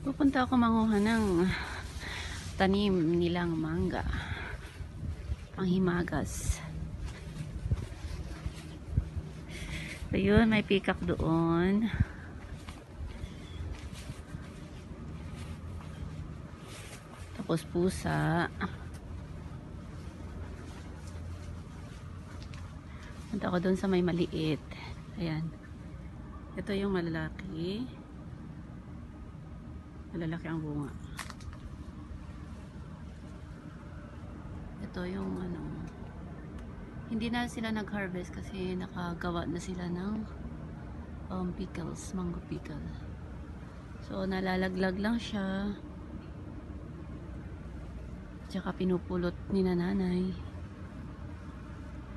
Pupunta ako manguha ng tanim nilang mangga. Panghimagas. Ayun, may pikak doon. Tapos pusa. Punta ako doon sa may maliit. Ayan. Ito yung malalaki. Malalaki ang bunga. Ito yung ano. Hindi na sila nag-harvest kasi nakagawa na sila ng um, pickles, mango pickle. So nalalaglag lang siya. Tsaka pinupulot ni nanay.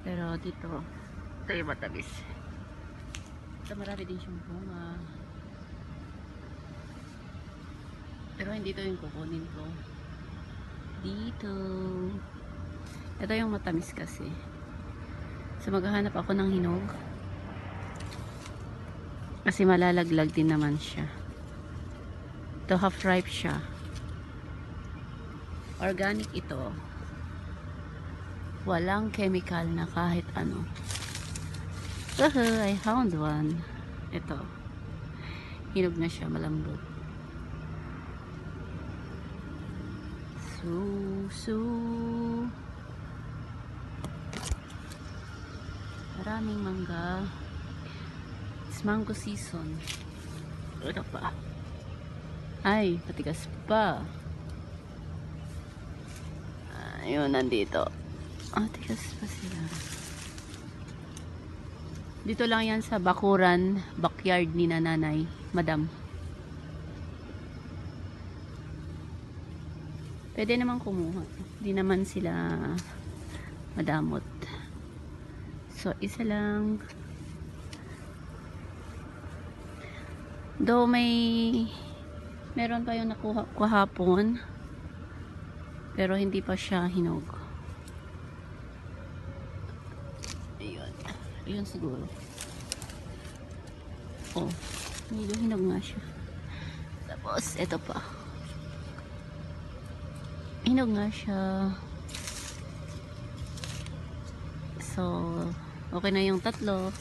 Pero dito, ito yung matamis. Ito marami din siyang bunga. Pero hindi ito yung kukunin ko. Dito. Ito yung matamis kasi. So maghahanap ako ng hinog. Kasi malalaglag din naman siya. Ito half ripe siya. Organic ito. Walang chemical na kahit ano. Uhu, I found one. Ito. Hinog na siya, malambot. So, so. Maraming mangga. It's mango season. Ano pa? Ay, patigas pa. Ayun, nandito. Ah, tigas pa sila. Dito lang yan sa bakuran, backyard ni nanay, madam. Pwede naman kumuha. Hindi naman sila madamot. So, isa lang. Though may meron pa yung nakuha kahapon pero hindi pa siya hinog. Ayun. Ayun siguro. Oh, medyo hinog nga siya. Tapos, ito pa. Hinog nga siya. So, okay na yung tatlo.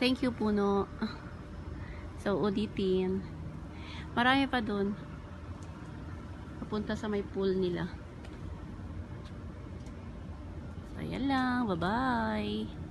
Thank you, Puno. So, ulitin. Marami pa dun. Papunta sa may pool nila. So, yan lang. Bye-bye.